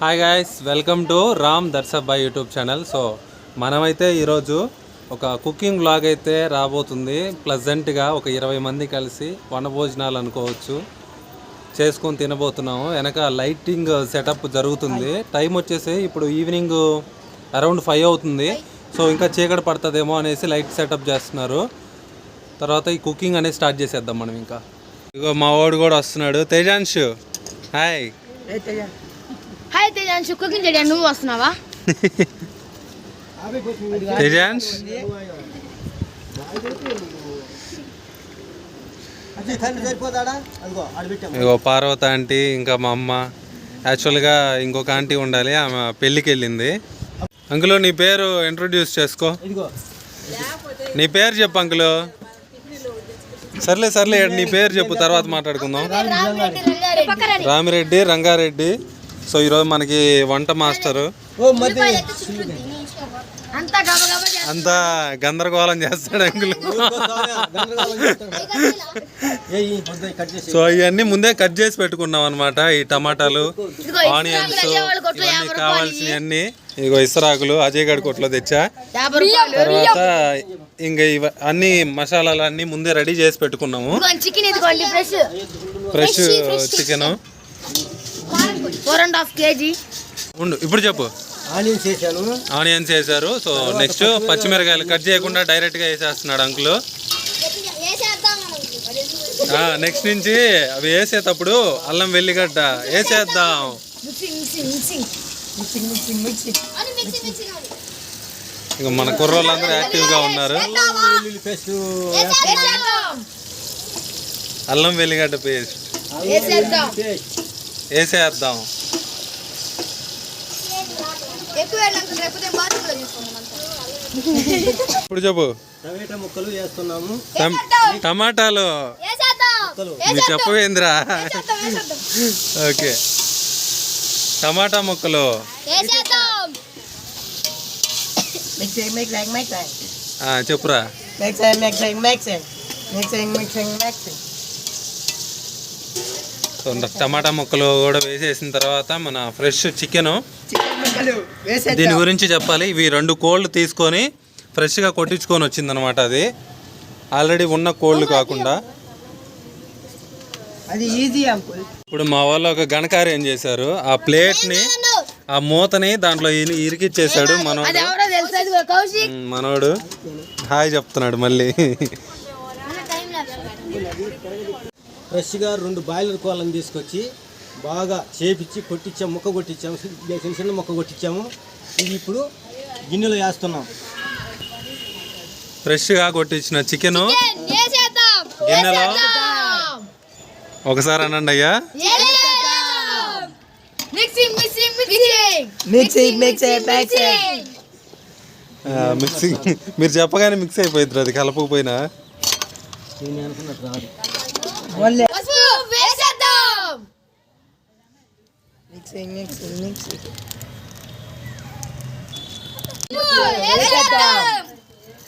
Hi guys welcome to Ram దర్శబాయ్ YouTube channel so మనమైతే ఈరోజు ఒక కుకింగ్ బ్లాగ్ అయితే రాబోతుంది. ప్లజెంట్గా ఒక ఇరవై మంది కలిసి వనభోజనాలు అనుకోవచ్చు. చేసుకొని తినబోతున్నాము. వెనక లైటింగ్ సెటప్ జరుగుతుంది. టైం వచ్చేసి ఇప్పుడు ఈవినింగ్ అరౌండ్ ఫైవ్ అవుతుంది. సో ఇంకా చీకటి పడుతుందేమో అనేసి లైట్ సెటప్ చేస్తున్నారు. తర్వాత ఈ కుకింగ్ అనేది స్టార్ట్ చేసేద్దాం మనం ఇంకా. ఇగో మా వాడు కూడా వస్తున్నాడు. Tejansh hi hi Tejansh cooking చేయడానికి నువ్వు వస్తున్నావా? ఇగో పార్వత ఆంటీ ఇంకా మా అమ్మ. యాక్చువల్గా ఇంకొక ఆంటీ ఉండాలి ఆమె పెళ్ళికి వెళ్ళింది. అంకులు నీ పేరు ఇంట్రొడ్యూస్ చేసుకో. నీ పేరు చెప్పు అంకులు. సర్లే సర్లే నీ పేరు చెప్పు తర్వాత మాట్లాడుకుందాం. రామిరెడ్డి రంగారెడ్డి. సో ఈరోజు మనకి వంట మాస్టరు. అంతా గబగబా చేస్తా. అంతా గందరగోళం చేస్తాడు అంకులు. సో ఇవన్నీ ముందే కట్ చేసి పెట్టుకున్నాం అనమాట ఈ టమాటాలు ఆనియన్స్ ఇవన్నీ కావాల్సినవన్నీ. ఇగో ఇసరాకులు అజయ్ గడ్ కొట్లో తెచ్చా. తర్వాత ఇంకా ఇవ అన్ని మసాలాలు అన్ని ముందే రెడీ చేసి పెట్టుకున్నాము. ఇదిగో చికెన్ ఇదిగోండి fresh. Fresh chicken. Four and half KG. ఉండు ఇప్పుడు చెప్పు. ఆనియన్స్ వేసాను. ఆనియన్స్ వేసారు. సో నెక్స్ట్ పచ్చిమిరకాయలు కట్ చేయకుండా డైరెక్ట్గా వేసేస్తున్నాడు అంకులు. నెక్స్ట్ నుంచి అవి వేసేటప్పుడు అల్లం వెల్లిగడ్డ వేసేద్దాం. ఇక మన కుర్రోళ్ళందరూ యాక్టివ్గా ఉన్నారు. వెల్లుల్లి పేస్ట్ అల్లం వెల్లిగడ్డ పేస్ట్. వేసేద్దాం. ఇప్పుడు చెప్పు. టమాటా ముక్కలు వేస్తున్నాము. టమాటాలు. ముక్కలు. నువ్వు చెప్పవేంద్రా ఓకే. టమాటా ముక్కలు. చెప్పురా. Mixing, mixing. Mixing, mixing, mixing. So టమాటా ముక్కలు కూడా వేసేసిన తర్వాత మన ఫ్రెష్ చికెను. దీని గురించి చెప్పాలి. ఇవి రెండు కోళ్ళు తీసుకొని ఫ్రెష్గా కొట్టించుకొని వచ్చిందనమాట అది. ఆల్రెడీ ఉన్న కోళ్ళు కాకుండా. అది ఈజీ అంకుల్ ఇప్పుడు మా వాళ్ళు ఒక గణకార్యం చేశారు. ఆ ప్లేట్ని ఆ మూతని దాంట్లో ఇరి- ఇరికిచ్చేసాడు మనోడు. మనోడు. హాయ్ చెప్తున్నాడు మళ్ళీ. ఫ్రెష్గా రెండు బాయిలర్ కోళ్ళని తీసుకొచ్చి బాగా చేపించి కొట్టించాము ముక్క కొట్టించాము చిన్న చిన్న ముక్క కొట్టించాము ఇది ఇప్పుడు గిన్నెలో వేస్తున్నాం. ఫ్రెష్గా కొట్టించిన చికెను. గిన్నెలో. ఒకసారి అనండి అయ్యా. మిక్సింగ్ మీరు చెప్పగానే మిక్స్ అయిపోయింది అది కలపకపోయినా.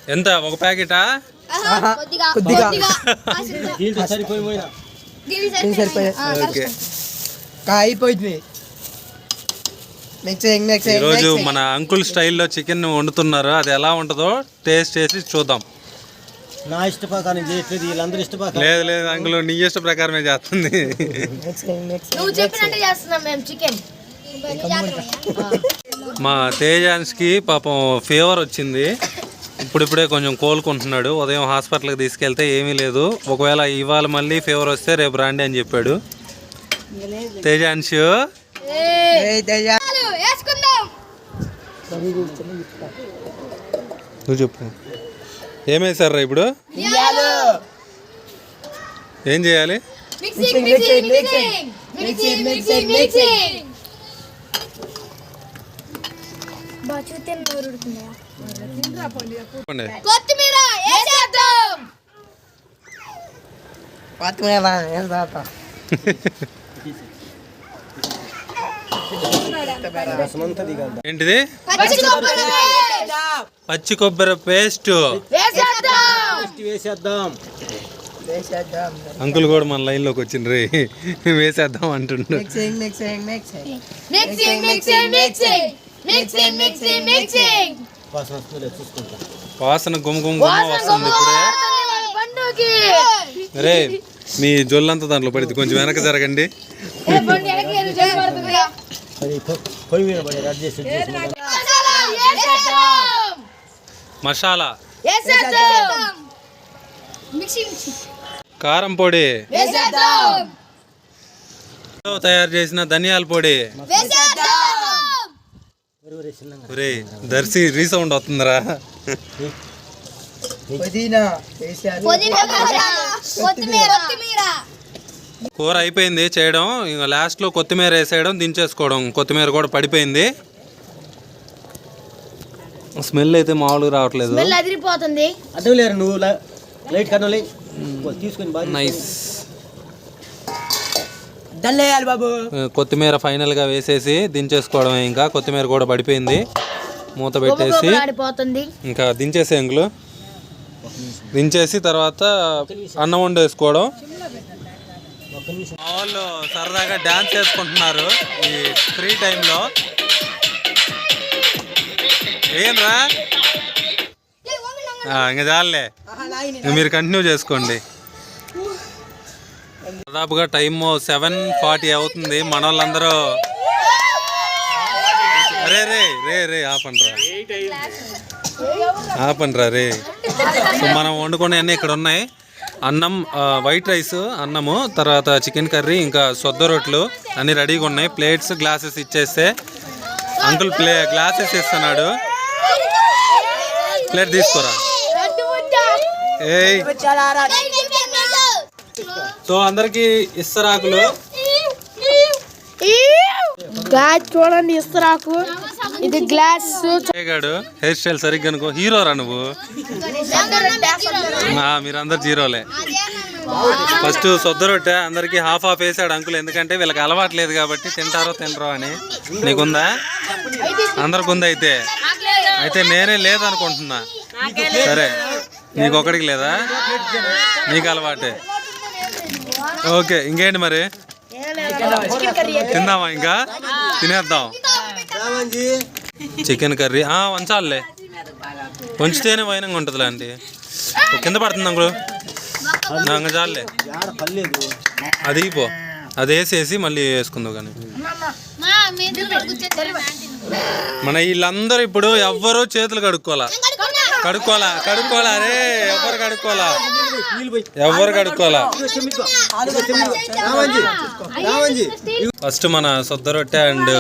ఎంత? ఒక ప్యాకెటా? కొద్దిగా. ఓకే. ఈరోజు మన అంకుల్ స్టైల్లో చికెన్ వండుతున్నారు అది ఎలా ఉంటుందో టేస్ట్ చేసి చూద్దాం. నా ఇష్ట ప్రకారం చేయట్లేదు వీళ్ళందరూ ఇష్ట ప్రకారం లేదు లేదు అంకుల్ నీ ఇష్ట ప్రకారమే చేస్తుంది. నువ్వు చెప్పినట్టు చేస్తున్నాం మేము చికెన్. మా తేజాన్స్కి పాపం ఫీవర్ వచ్చింది. ఇప్పుడిప్పుడే కొంచెం కోలుకుంటున్నాడు. ఉదయం హాస్పిటల్కి తీసుకెళ్తే ఏమీ లేదు. ఒకవేళ ఇవాళ మళ్ళీ ఫీవర్ వస్తే రేపు రండి అని చెప్పాడు. తేజాన్ష్. నువ్వు చెప్పు. ఏమేసారా ఇప్పుడు? ఏం చేయాలి? Mixing mixing mixing mixing mixing mixing చెప్పండి. కొత్తిమీర కొత్తిమీర ఏంటిది? పచ్చి కొబ్బరి పచ్చి కొబ్బరి పేస్ట్. వేసేద్దాం. వేసేద్దాం. వేసేద్దాం అంకుల్ కూడా మన లైన్లోకి వచ్చిండ్రి. వేసేద్దాం అంటుండు. Mixing mixing mixing Mixing, mixing, mixing. Mixing, mixing, mixing. వాసన వస్తుందో ఇప్పుడే. రే మీ జొల్లంతా దాంట్లో పడింది. కొంచెం వెనక జరగండి. మసాలా కారం పొడి. వేసేద్దాం. తయారు చేసిన ధనియాల పొడి. ఒరే, దర్శి రీసౌండ్ కొత్తిమీర. కూర అయిపోయింది చేయడం. ఇంకా లాస్ట్లో కొత్తిమీర వేసేయడం దించేసుకోవడం. కొత్తిమీర కూడా పడిపోయింది. స్మెల్ అయితే మామూలుగా రావట్లేదు. స్మెల్ అదిరిపోతుంది. అర్థం లేరు నువ్వు ల- లైట్ కన్నా లై తీసుకొని బాగా నైస్ దల్లేయాలి బాబు కొత్తిమీర ఫైనల్గా వేసేసి దించేసుకోవడమే ఇంకా కొత్తిమీర కూడా పడిపోయింది. మూత పెట్టేసి ఆడిపోతుంది. ఇంకా దించేసే ఇంకులు దించేసి తర్వాత అన్నం వండేసుకోవడం. ఒక్క నిమిషం మా వాళ్ళు సరదాగా డ్యాన్స్ చేసుకుంటున్నారు ఈ ఫ్రీ టైంలో ఏంరా? ఇంకా చాలే. మీరు కంటిన్యూ చేసుకోండి. దాదాపుగా టైం సెవెన్ ఫార్టీ అవుతుంది. మన వాళ్ళందరూ రే రే రే రే ఆపండ్రా. ఆపండ్రా రే. సో మనం వండుకునే అన్నీ ఇక్కడ ఉన్నాయి. అన్నం వైట్ రైస్ అన్నము తర్వాత చికెన్ కర్రీ ఇంకా సొద్ద రొట్లు అన్నీ రెడీగా ఉన్నాయి. ప్లేట్స్ గ్లాసెస్ ఇచ్చేస్తే అంకుల్ ప్లే గ్లాసెస్ ఇస్తున్నాడు. ప్లేట్ తీసుకోరా? సో అందరికి ఇస్తరాకులు. గ్లాస్ చూడండి ఇస్తరాకు. ఇది గ్లాస్. హెయిర్ స్టైల్ సరిగ్గా అనుకో. హీరో రా నువ్వు. ఆ, మీరందరు జీరోలే. ఫస్ట్ సొద్ద రొట్టె అందరికి హాఫ్ హాఫ్ వేసాడు అంకుల్. ఎందుకంటే వీళ్ళకి అలవాట్లేదు కాబట్టి తింటారో తినరో అని. నీకుందా? అందరికి ఉంది అయితే? అయితే నేనే లేదనుకుంటున్నా. సరే. నీకు ఒకడికి లేదా నీకు అలవాటే ఓకే ఇంకేంటి మరి తిందామా ఇంకా తినేద్దాం రామంజీ చికెన్ కర్రీ ఆ, వంచాలే వంచితేనే వైనంగా ఉంటుంది లాంటి కింద పడుతుంది అంకులు నాకు చాలే అది పో అది వేసేసి మళ్ళీ వేసుకుందాం కానీ మన వీళ్ళందరూ ఇప్పుడు ఎవ్వరూ చేతులు కడుక్కోవాలా కడుక్కోలా కడుక్కోలా రే? ఎవ్వరు కడుక్కోలా ఎవరు కడుక్కోలా ఎవ్వరు ఫస్ట్ మన సొద్ద రొట్టె అండ్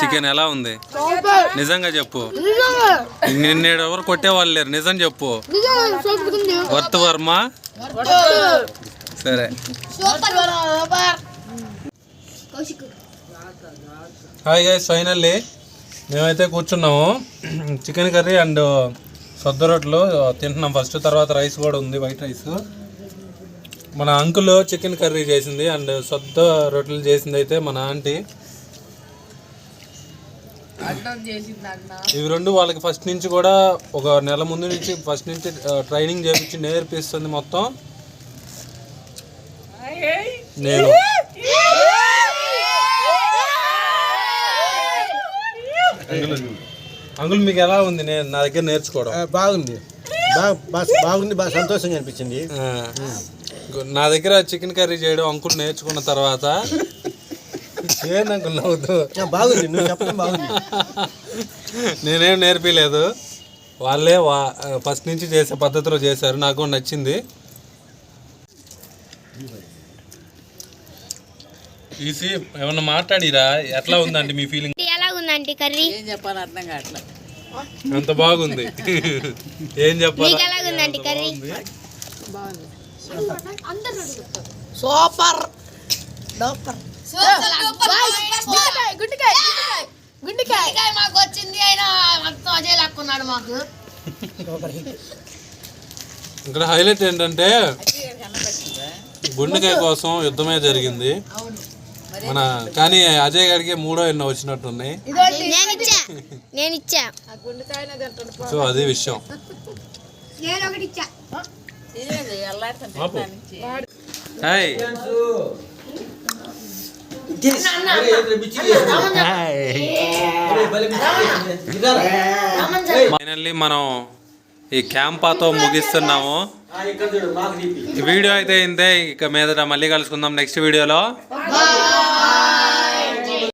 చికెన్ ఎలా ఉంది? నిజంగా చెప్పు. నిన్నేడు ఎవరు కొట్టేవాళ్ళు లేరు. నిజం చెప్పు. వర్త్ వర్మ? సరే. Hi guys finally. మేమైతే కూర్చున్నాము. చికెన్ కర్రీ అండ్ సొద్ద రొట్టెలు తింటున్నాం. ఫస్ట్ తర్వాత రైస్ కూడా ఉంది వైట్ రైస్. మన అంకుల్ చికెన్ కర్రీ చేసింది అండ్ సొద్ద రొట్టెలు చేసింది అయితే మన ఆంటీ. ఇవి రెండు వాళ్ళకి ఫస్ట్ నుంచి కూడా ఒక నెల ముందు నుంచి ఫస్ట్ నుంచి ట్రైనింగ్ చేపించి నేర్పిస్తుంది మొత్తం. నేను. అంకుల్ అంకుల్ మీకు ఎలా ఉంది నేను నా దగ్గర నేర్చుకోవడం? బాగుంది. బాగా బాగా- బాగుంది బాగా సంతోషంగా అనిపించింది. నా దగ్గర చికెన్ కర్రీ చేయడం అంకుల్ నేర్చుకున్న తర్వాత ఏంది అంకుల్ నవ్వుతూ. బాగుంది నువ్వు చెప్పడం బాగుంది. నేనేం నేర్పిలేదు. వాళ్ళే వా ఫస్ట్ నుంచి చేసే పద్ధతిలో చేశారు నాకు నచ్చింది. ఈసీ ఏమన్నా మాట్లాడిరా? ఎట్లా ఉందండి మీ ఫీలింగ్ ఉందండి కర్రీ? అంత బాగుంది? ఏం చెప్పాలి ఎలా ఉందండి కర్రీ? సూపర్. సూపర్ గుండెకాయ గుండెకాయ మాకు వచ్చింది ఆయన మొత్తం అజయ్ లాక్కున్నాడు మాకు. ఇక్కడ హైలైట్ ఏంటంటే గుండెకాయ కోసం యుద్ధమే జరిగింది. మన కానీ అజయ్ గారికి మూడో ఎన్నో వచ్చినట్టున్నాయి నేను ఇచ్చా. నేను ఇచ్చా. సో అదే విషయం. నేను ఒకటి ఇచ్చా. హాయ్. ఫైనల్లీ మనం ఈ క్యాంపాతో ముగిస్తున్నాము. వీడియో అయితే ఇంతే ఇక మీదట మళ్ళీ కలుసుకుందాం నెక్స్ట్ వీడియోలో.